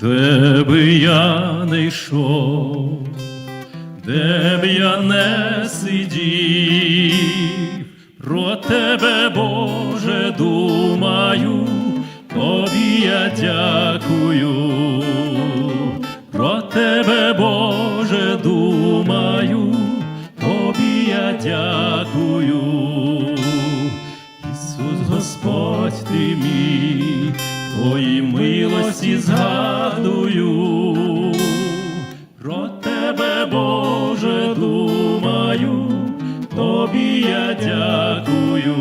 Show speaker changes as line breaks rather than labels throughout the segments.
де би я не йшов, де б я не сидів, про тебе, Боже, думаю, тобі я дякую, про тебе, Боже, думаю, тобі я дякую. Ісус Господь ти мій, Твої милості згадую, про тебе, Боже, думаю, тобі я дякую,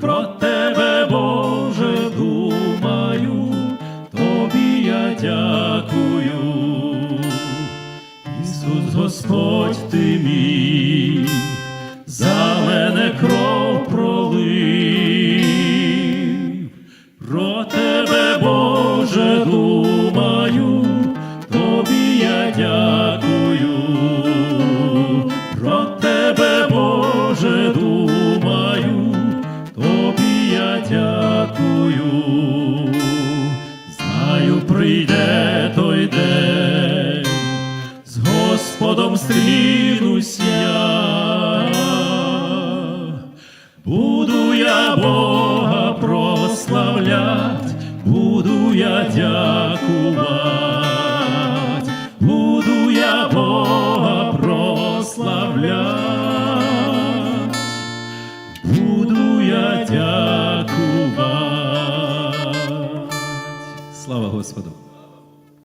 про тебе, Боже, думаю, тобі я дякую. Ісус Господь ти мій, за мене кров дякую, знаю, прийде той день, з Господом стрінусь я, буду я Бога прославлять, буду я дякувати, буду я Бога прославлять. Budu ja Salvador.